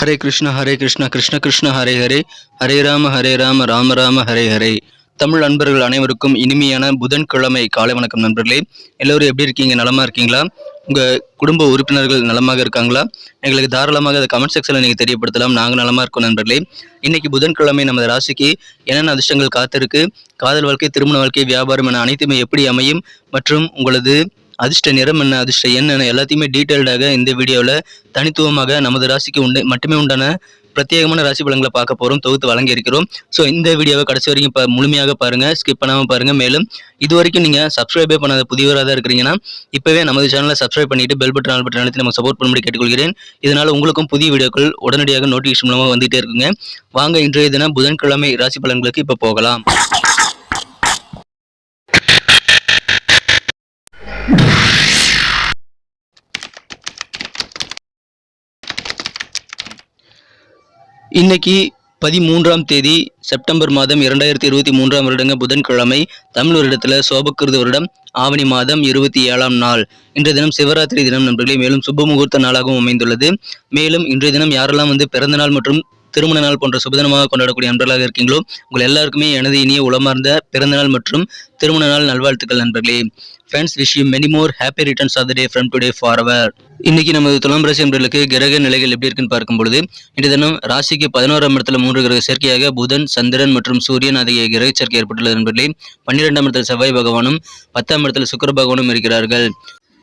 ஹரே கிருஷ்ண ஹரே கிருஷ்ண கிருஷ்ண கிருஷ்ண ஹரே ஹரே. ஹரே ராம ஹரே ராம ராம ராம ஹரே ஹரே. தமிழ் நண்பர்கள் அனைவருக்கும் இனிமையான புதன்கிழமை காலை வணக்கம் நண்பர்களே. எல்லோரும் எப்படி இருக்கீங்க? நலமாக இருக்கீங்களா? உங்கள் குடும்ப உறுப்பினர்கள் நலமாக இருக்காங்களா? எங்களுக்கு தாராளமாக அதை கமெண்ட் செக்ஷனில் நீங்கள் தெரியப்படுத்தலாம். நாங்கள் நலமாக இருக்கோம் நண்பர்களே. இன்னைக்கு புதன்கிழமை நமது ராசிக்கு என்னென்ன அதிர்ஷ்டங்கள் காத்திருக்கு? காதல் வாழ்க்கை திருமண வாழ்க்கை வியாபாரம் என அனைத்துமே எப்படி அமையும்? மற்றும் உங்களது அதிர்ஷ்ட நிறம் என்ன அதிர்ஷ்ட எண் என்ன எல்லாத்தையுமே டீட்டெயில்டாக இந்த வீடியோவில் தனித்துவமாக நமது ராசிக்கு உண்டு மட்டுமே உண்டான பிரத்யேகமான ராசி பலன்களை பார்க்க போகிறோம் தொகுத்து வழங்கி இருக்கிறோம். ஸோ இந்த வீடியோவை கடைசி வரைக்கும் இப்போ முழுமையாக பாருங்கள் ஸ்கிப் பண்ணாமல் பாருங்கள் மேலும் இது வரைக்கும் நீங்கள் சப்ஸ்கிரைபே பண்ணாத புதியவராக தான் இருக்கிறீங்கன்னா இப்போவே நமது சேனலை சப்ஸ்கிரைப் பண்ணிவிட்டு பெல் பட்டன் ஆல் பட்டன் அழுத்தி நம்ம சப்போர்ட் பண்ணும்படி கேட்டுக்கொள்கிறேன். இதனால் உங்களுக்கும் புதிய வீடியோக்கள் உடனடியாக நோட்டிஃபிகேஷன் மூலமாக வந்துகிட்டே இருக்குங்க. வாங்க இன்றைய தினம் புதன்கிழமை ராசி பலன்களுக்கு இப்போ போகலாம். இன்னைக்கு பதிமூன்றாம் தேதி செப்டம்பர் மாதம் இரண்டாயிரத்தி இருபத்தி மூன்றாம் வருடங்க புதன்கிழமை தமிழ் வருடத்தில் சோபக்கிருத வருடம் ஆவணி மாதம் இருபத்தி ஏழாம் நாள். இன்றைய தினம் சிவராத்திரி தினம் நண்பர்களே மேலும் சுப முகூர்த்த நாளாகவும் அமைந்துள்ளது. மேலும் இன்றைய தினம் யாரெல்லாம் வந்து பிறந்த நாள் மற்றும் திருமண நாள் போன்ற சுபதினமாக கொண்டாடக்கூடிய நண்பர்களாக இருக்கீங்களோ உங்கள் எல்லாருக்குமே எனது இனிய உளமார்ந்த பிறந்த நாள் மற்றும் திருமண நாள் நல்வாழ்த்துக்கள் நண்பர்களே. Friends wish you many more happy returns of the day from today for our இன்னைக்கு நமது துலாம் ராசி நண்பர்களுக்கு கிரக நிலைகள் எப்படி இருக்குன்னு பார்க்கும் பொழுது இன்றைய தினம் ராசிக்கு பதினோராம் இடத்துல மூன்று கிரக சேர்க்கையாக புதன் சந்திரன் மற்றும் சூரியன் ஆகிய கிரக சேர்க்கை ஏற்பட்டுள்ளது நண்பர்களே. பன்னிரெண்டாம் இடத்துல செவ்வாய் பகவானும் பத்தாம் இடத்துல சுக்கர பகவானும் இருக்கிறார்கள்.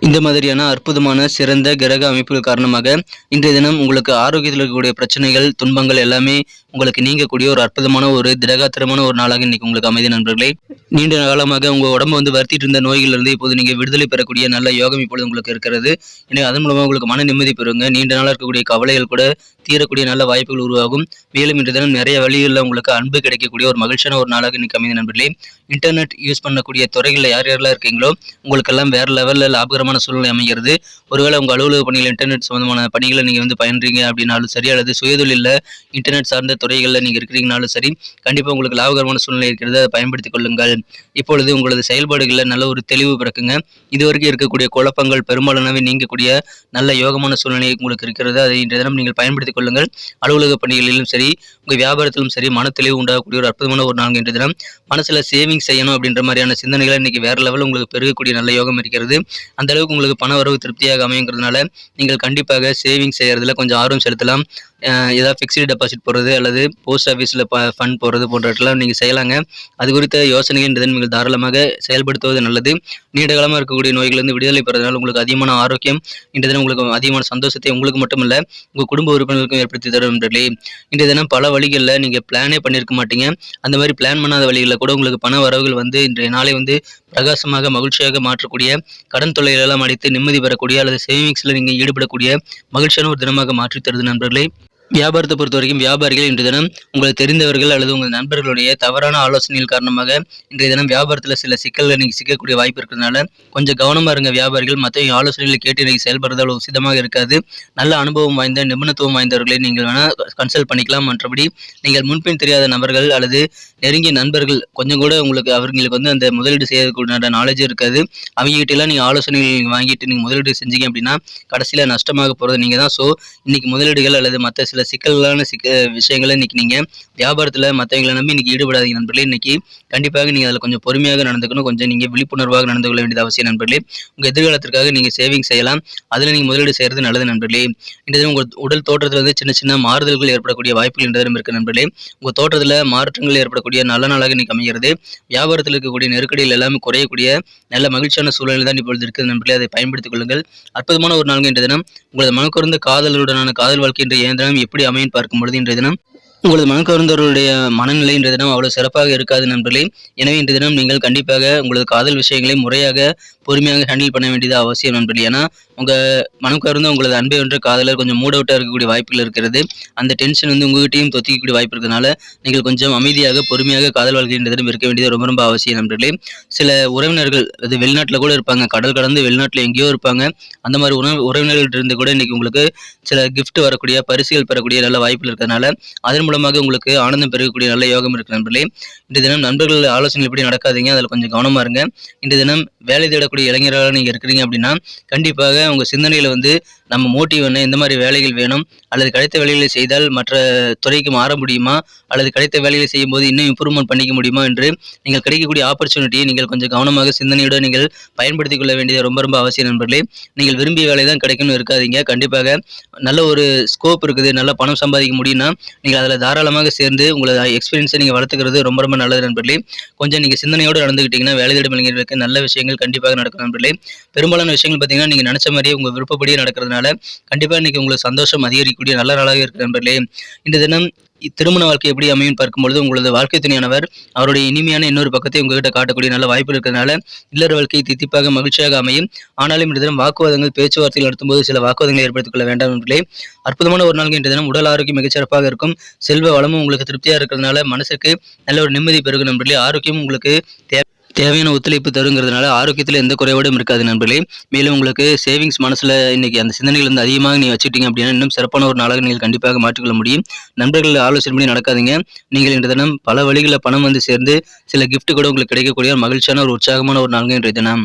இந்த மாதிரியான அற்புதமான சிறந்த கிரக அமைப்புகள் காரணமாக இன்றைய தினம் உங்களுக்கு ஆரோக்கியத்தில் இருக்கக்கூடிய பிரச்சனைகள் துன்பங்கள் எல்லாமே உங்களுக்கு நீங்கக்கூடிய ஒரு அற்புதமான ஒரு திடகாத்திரமான ஒரு நாளாக இன்னைக்கு உங்களுக்கு அமைதி நண்பர்களே. நீண்ட காலமாக உங்க உடம்பு வந்து வருத்திட்டு இருந்த நோய்கள் இருந்து இப்போது நீங்க விடுதலை பெறக்கூடிய நல்ல யோகம் இப்பொழுது உங்களுக்கு இருக்கிறது. எனவே அதன் மூலமாக உங்களுக்கு மன நிம்மதி பெறுங்க. நீண்ட நாளாக இருக்கக்கூடிய கவலைகள் கூட தீரக்கூடிய நல்ல வாய்ப்புகள் உருவாகும். மேலும் இன்று தினம் நிறைய வழிகளில் உங்களுக்கு அன்பு கிடைக்கக்கூடிய ஒரு மகிழ்ச்சியான ஒரு நாளாக இன்னைக்கு அமைதி நண்பர்களே. இன்டர்நெட் யூஸ் பண்ணக்கூடிய துறைகளில் யார் யாரெல்லாம் இருக்கீங்களோ உங்களுக்கெல்லாம் வேற லெவலில் லாபகரமான சூழ்நிலை அமைகிறது. ஒருவேளை உங்கள் அலுவலக பணிகள் இன்டர்நெட் சம்பந்தமான பணிகளை நீங்கள் வந்து பயின்றீங்க அப்படின்னாலும் சரி அல்லது சுயதொழிலில் இன்டர்நெட் சார்ந்த துறைகளில் நீங்கள் இருக்கிறீங்கனாலும் சரி கண்டிப்பாக உங்களுக்கு லாபகரமான சூழ்நிலை இருக்கிறது அதை பயன்படுத்திக் கொள்ளுங்கள். இப்பொழுது உங்களது செயல்பாடுகளில் நல்ல ஒரு தெளிவு பிறக்குங்க. இதுவரைக்கும் இருக்கக்கூடிய குழப்பங்கள் பெரும்பாலானவை நீங்கக்கூடிய நல்ல யோகமான சூழ்நிலை உங்களுக்கு இருக்கிறது. அதை இன்றைய தினம் நீங்கள் பயன்படுத்திக் கொள்ளுங்கள். அலுவலக பணிகளிலும் சரி உங்கள் வியாபாரத்திலும் சரி மன தெளிவு உண்டாகக்கூடிய ஒரு அற்புதமான ஒரு நான்கு இன்றைய தினம். மனசில் சேவிங் செய்யணும் அப்படின்ற மாதிரியான சிந்தனைகளை இன்னைக்கு வேற லெவலில் உங்களுக்கு பெருகக்கூடிய நல்ல யோகம் இருக்கிறது. அந்த அளவுக்கு உங்களுக்கு பண வரவு திருப்தியாக அமையுங்கிறதுனால நீங்கள் கண்டிப்பாக சேவிங் செய்யறதுல கொஞ்சம் ஆர்வம் செலுத்தலாம். ஏதாவது ஃபிக்ஸ்டு டெபாசிட் போடுறது அல்லது போஸ்ட் ஆஃபீஸில் ஃபண்ட் போடுறது போன்றவற்றெல்லாம் நீங்கள் செய்யலாங்க. அது குறித்த யோசனைகள் நீங்கள் தாராளமாக செயல்படுத்துவது நல்லது. நீண்ட காலமாக இருக்கக்கூடிய நோய்களிலிருந்து விடுதலை பெறதுனால உங்களுக்கு அதிகமான ஆரோக்கியம் இன்றைய தினம் உங்களுக்கு அதிகமான சந்தோஷத்தை உங்களுக்கு மட்டும் இல்லை உங்கள் குடும்ப உறுப்பினர்களுக்கும் ஏற்படுத்தி தரும் நண்பர்களே இன்றைய தினம் பல வழிகளில் நீங்கள் பிளானே பண்ணியிருக்க மாட்டீங்க. அந்த மாதிரி பிளான் பண்ணாத வழிகளில் கூட உங்களுக்கு பண வரவுகள் வந்து இன்றைய நாளை வந்து பிரகாசமாக மகிழ்ச்சியாக மாற்றக்கூடிய கடன் தொல்லைகளெல்லாம் அடித்து நிம்மதி பெறக்கூடிய அல்லது சேவிங்ஸில் நீங்கள் ஈடுபடக்கூடிய மகிழ்ச்சியான ஒரு தினமாக மாற்றி தருது நண்பர்களே. வியாபாரத்தை பொறுத்த வரைக்கும் வியாபாரிகள் இன்று தினம் உங்களுக்கு தெரிந்தவர்கள் அல்லது உங்கள் நண்பர்களுடைய தவறான ஆலோசனைகள் காரணமாக இன்றைய தினம் வியாபாரத்தில் சில சிக்கல்கள் நீங்கள் சிக்கக்கூடிய வாய்ப்பு இருக்கிறதுனால கொஞ்சம் கவனமாக இருங்க வியாபாரிகள். மற்ற ஆலோசனைகளை கேட்டு நீங்கள் செயல்படுறதால் உசிதமாக இருக்காது. நல்ல அனுபவம் வாய்ந்த நிபுணத்துவம் வாய்ந்தவர்களை நீங்கள் வேணால் கன்சல்ட் பண்ணிக்கலாம். மற்றபடி நீங்கள் முன்பின் தெரியாத நபர்கள் அல்லது நெருங்கிய நண்பர்கள் கொஞ்சம் கூட உங்களுக்கு அவர்களுக்கு வந்து அந்த முதலீடு செய்யக்கூடிய நாலேஜ் இருக்காது. அவங்க கிட்டலாம் நீங்கள் ஆலோசனைகள் நீங்கள் வாங்கிட்டு நீங்கள் முதலீடு செஞ்சீங்க அப்படின்னா கடைசியில் நஷ்டமாக போகிறது நீங்கள் தான் ஸோ இன்றைக்கி முதலீடுகள் அல்லது மற்ற சில சிக்கலான சிக்க விஷயங்களை இன்னைக்கு நீங்கள் வியாபாரத்தில் மற்றவங்களை நம்பி இன்னைக்கு ஈடுபடாதீங்க நண்பர்களே. இன்னைக்கு கண்டிப்பாக நீங்கள் அதில் கொஞ்சம் பொறுமையாக நடந்துக்கணும். கொஞ்சம் நீங்கள் விழிப்புணர்வாக நடந்து கொள்ள வேண்டியது அவசியம் நண்பர்களே. உங்கள் எதிர்காலத்திற்காக நீங்கள் சேவிங் செய்யலாம். அதில் நீங்கள் முதலீடு செய்கிறது நல்லது நண்பர்களே. இன்றைய உங்கள் உடல் தோற்றத்தில் வந்து சின்ன சின்ன மாறுதல்கள் ஏற்படக்கூடிய வாய்ப்புகள் இன்றைய தினம் இருக்கு நண்பர்களே. உங்கள் தோற்றத்தில் மாற்றங்கள் ஏற்படக்கூடிய நல்ல நாளாக இன்னைக்கு அமைகிறது. வியாபாரத்தில் இருக்கக்கூடிய நெருக்கடிகள் எல்லாமே குறையக்கூடிய நல்ல மகிழ்ச்சியான சூழ்நிலை தான் இப்பொழுது இருக்குது நண்பர்களே. அதை பயன்படுத்திக் கொள்ளுங்கள். அற்புதமான ஒரு நாள் இன்றைய தினம். உங்களது மனக்குறந்த காதலுடனான காதல் வாழ்க்கை இன்றைய தினம் எப்படி அமையும் பார்க்கும் பொழுது இன்றைய தினம் உங்களது மனக்கவர்ந்தவர்களுடைய மனநிலை இன்றைய தினம் அவ்வளவு சிறப்பாக இருக்காது நண்பர்களே. எனவே இன்றைய தினம் நீங்கள் கண்டிப்பாக உங்களது காதல் விஷயங்களை முறையாக பொறுமையாக ஹேண்டில் பண்ண வேண்டியது அவசியம் நண்பர்களே. ஏன்னா உங்கள் மனம் கவர்ந்த உங்களது அன்பை ஒன்று காதலர் கொஞ்சம் மூட் அவுட்டாக இருக்கக்கூடிய வாய்ப்புகள் இருக்கிறது. அந்த டென்ஷன் வந்து உங்ககிட்டையும் தொத்திக்கக்கூடிய வாய்ப்பு இருக்கிறதுனால நீங்கள் கொஞ்சம் அமைதியாக பொறுமையாக காதல் வாழ்க்கை இருக்க வேண்டியது ரொம்ப ரொம்ப அவசியம் நண்பர்களே. சில உறவினர்கள் அது வெளிநாட்டில் கூட இருப்பாங்க. கடல் கடந்து வெளிநாட்டில் எங்கேயோ இருப்பாங்க. அந்த மாதிரி உணவு உறவினர்கள்ட்ட இருந்து கூட இன்னைக்கு உங்களுக்கு சில கிஃப்ட் வரக்கூடிய பரிசுகள் பெறக்கூடிய நல்ல வாய்ப்புகள் இருக்கிறதுனால அதன் மூலமாக உங்களுக்கு ஆனந்தம் பெறக்கூடிய நல்ல யோகம் இருக்கு நண்பர்களே. இன்றைய தினம் நண்பர்கள் ஆலோசனை எப்படி நடக்காதீங்க. அதில் கொஞ்சம் கவனமாக இருங்க. இன்றைய தினம் வேலை தேடக்கூடிய இளைஞர்களாக நீங்கள் இருக்கிறீங்க அப்படின்னா கண்டிப்பாக உங்கள் சிந்தனையில் வந்து நம்ம மோட்டிவ் என்ன எந்த மாதிரி வேலைகள் வேணும் அல்லது கிடைத்த வேலைகளை செய்தால் மற்ற துறைக்கு மாற முடியுமா அல்லது கிடைத்த வேலைகளை செய்யும் போது இன்னும் இம்ப்ரூவ்மெண்ட் பண்ணிக்க முடியுமா என்று நீங்கள் கிடைக்கக்கூடிய ஆப்பர்ச்சுனிட்டியை நீங்கள் கொஞ்சம் கவனமாக சிந்தனையுடன் நீங்கள் பயன்படுத்திக் கொள்ள வேண்டியது ரொம்ப ரொம்ப அவசியம் நண்பர்களே. நீங்கள் விரும்பிய வேலை தான் கிடைக்கும்னு இருக்காதீங்க. கண்டிப்பாக நல்ல ஒரு ஸ்கோப் இருக்குது. நல்ல பணம் சம்பாதிக்க முடியும்னா நீங்கள் அதில் தாராளமாக சேர்ந்து உங்களோட எக்ஸ்பீரியன்ஸை நீங்கள் வளர்த்துக்கிறது ரொம்ப ரொம்ப நல்லது நண்பர்களே. கொஞ்சம் நீங்கள் சிந்தனையோடு நடந்துக்கிட்டீங்கன்னா வேலை தேடும் இளைஞர்களுக்கு நல்ல விஷயங்கள் கண்டிப்பாக நடக்கும் நண்பர்களே. பெரும்பாலான விஷயங்கள் பார்த்தீங்கன்னா நீங்கள் நினச்ச மாதிரியே உங்கள் விருப்பப்படியே நடக்கிறதுனால கண்டிப்பாக இன்னைக்கு உங்களுக்கு சந்தோஷம் அதிகரிக்கக்கூடிய நல்ல நாளாக இருக்கு நண்பர்களே. இந்த தினம் திருமண வாழ்க்கை எப்படி அமையும் பார்க்கும்பொழுது உங்களது வாழ்க்கை துணையானவர் அவருடைய இனிமையான இன்னொரு பக்கத்தை உங்ககிட்ட காட்டக்கூடிய நல்ல வாய்ப்பு இருக்கிறதுனால இல்லற வாழ்க்கை தித்திப்பாக மகிழ்ச்சியாக அமையும். ஆனாலும் இன்று தினம் வாக்குவாதங்கள் பேச்சுவார்த்தைகள் நடத்தும்போது சில வாக்குவாதங்களை ஏற்படுத்திக் கொள்ள வேண்டாம் என்பதிலே அற்புதமான ஒரு நாள் இன்று தினம் உடல் ஆரோக்கியம் மிகச்சிறப்பாக இருக்கும். செல்வ வளமும் உங்களுக்கு திருப்தியாக இருக்கிறதுனால மனசுக்கு நல்ல ஒரு நிம்மதி பெருகும் நண்பர்களே. ஆரோக்கியம் உங்களுக்கு தேவை. தேவையான ஒத்துழைப்பு தருங்கிறதுனால ஆரோக்கியத்தில் எந்த குறைபாடும் இருக்காது நண்பர்களே. மேலும் உங்களுக்கு சேவிங்ஸ் மனசில் இன்னைக்கு அந்த சிந்தனைகள் வந்து அதிகமாக நீங்கள் வச்சுட்டீங்க அப்படின்னா இன்னும் சிறப்பான ஒரு நாளாக நீங்கள் கண்டிப்பாக மாற்றிக்கொள்ள முடியும். நண்பர்கள் ஆலோசனை பண்ணி நடக்காதீங்க. நீங்கள் இன்றைய தினம் பல வழிகளில் பணம் வந்து சேர்ந்து சில கிஃப்ட் கூட உங்களுக்கு கிடைக்கக்கூடிய ஒரு மகிழ்ச்சியான ஒரு உற்சாகமான ஒரு நாள்ங்க இன்றைய தினம்.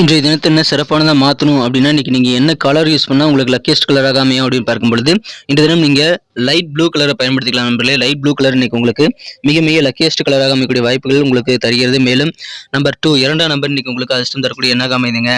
இன்றைய தினத்தை என்ன சிறப்பானதாக மாற்றணும் அப்படின்னா இன்றைக்கி நீங்கள் என்ன கலர் யூஸ் பண்ணால் உங்களுக்கு லக்கியஸ்ட் கலராக அமையும் அப்படின்னு பார்க்கும் பொழுது இன்றைய தினம் நீங்கள் லைட் ப்ளூ கலரை பயன்படுத்திக்கலாம் நண்பர்களே. லைட் ப்ளூ கலர் இன்றைக்கி உங்களுக்கு மிக மிக லக்கியஸ்ட் கலராக அமையக்கூடிய வாய்ப்புகள் உங்களுக்கு தருகிறது. மேலும் நம்பர் டூ இரண்டாம் நம்பர் இன்றைக்கி உங்களுக்கு அதிர்ஷ்டம் தரக்கூடிய என்னாக அமைதுங்க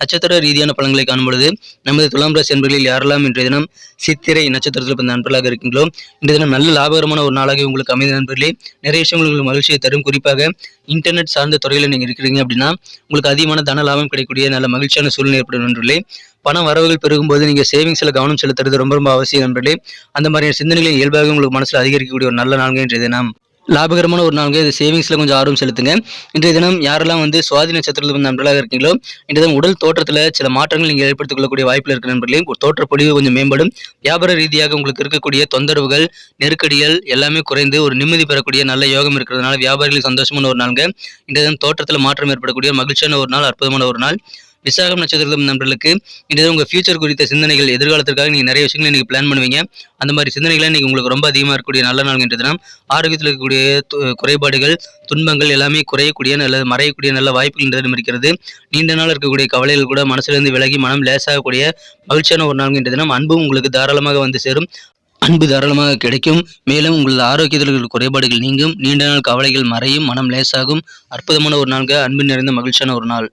நட்சத்திர ரீதியான பலன்களை காணும் பொழுது நமது துலாம் ராசி என்பர்களில் யாரெல்லாம் இன்றைய தினம் சித்திரை நட்சத்திரத்தில் பிறந்த நண்பர்களாக இருக்கீங்களோ இன்றைய தினம் நல்ல லாபகரமான ஒரு நாளாக உங்களுக்கு அமைந்த நண்பர்களே நிறைய விஷயங்கள் உங்களுக்கு மகிழ்ச்சியை தரும். குறிப்பாக இன்டர்நெட் சார்ந்த துறையில் நீங்கள் இருக்கிறீங்க அப்படின்னா உங்களுக்கு அதிகமான தன லாபம் கிடைக்கக்கூடிய நல்ல மகிழ்ச்சியான சூழ்நிலை ஏற்படும் நண்பர்களே. பண வரவுகள் பெருகும்போது நீங்கள் சேவிங்ஸில் கவனம் செலுத்துறது ரொம்ப ரொம்ப அவசியம் நண்பர்களே. அந்த மாதிரியான சிந்தனைகளை இயல்பாக உங்களுக்கு மனசில் அதிகரிக்கக்கூடிய ஒரு நல்ல நாள்ங்க இன்றைய தினம். லாபகரமான ஒரு நாளுங்க. இது சேவிங்ஸில் கொஞ்சம் ஆர்வம் செலுத்துங்க. இன்றைய தினம் யாரெல்லாம் வந்து சுவாதி நட்சத்திரத்தில் வந்து நண்பர்களாக இருக்கீங்களோ இன்றைய தினம் உடல் தோற்றத்தில் சில மாற்றங்கள் நீங்கள் ஏற்படுத்திக் கொள்ளக்கூடிய வாய்ப்பில் இருக்கிற நண்பர்களே. ஒரு தோற்ற கொஞ்சம் மேம்படும். வியாபார ரீதியாக உங்களுக்கு இருக்கக்கூடிய தொந்தரவுகள் நெருக்கடிகள் எல்லாமே குறைந்து ஒரு நிம்மதி பெறக்கூடிய நல்ல யோகம் இருக்கிறதுனால வியாபாரிகளுக்கு சந்தோஷமான ஒரு நாளுங்க. இன்றைய தினம் தோற்றத்தில் மாற்றம் ஏற்படக்கூடிய மகிழ்ச்சியான ஒரு நாள் அற்புதமான ஒரு நாள். விசாகம் நட்சத்திரம் நண்பர்களுக்கு இன்றைய உங்கள் ஃபியூச்சர் குறித்த சிந்தனைகள் எதிர்காலத்திற்காக நீங்கள் நிறைய விஷயங்களை நீங்கள் பிளான் பண்ணுவீங்க. அந்த மாதிரி சிந்தனைகளை நீங்கள் உங்களுக்கு ரொம்ப அதிகமாக இருக்கக்கூடிய நல்ல நாள் தினம். ஆரோக்கியத்தில் இருக்கக்கூடிய து- குறைபாடுகள் துன்பங்கள் எல்லாமே குறையக்கூடிய நல்ல மறையக்கூடிய நல்ல வாய்ப்புகள் இந்த தினம் இருக்கிறது. நீண்ட நாள் இருக்கக்கூடிய கவலைகள் கூட மனசிலிருந்து விலகி மனம் லேசாகக்கூடிய மகிழ்ச்சியான ஒரு நாள் என்ற தினம். அன்பும் உங்களுக்கு தாராளமாக வந்து சேரும். அன்பு தாராளமாக கிடைக்கும். மேலும் உங்களது ஆரோக்கியத்தில் இருக்கிற குறைபாடுகள் நீங்கும். நீண்ட நாள் கவலைகள் மறையும். மனம் லேசாகும். அற்புதமான ஒரு நாளுங்க அன்பு நிறைந்த மகிழ்ச்சியான ஒரு நாள்.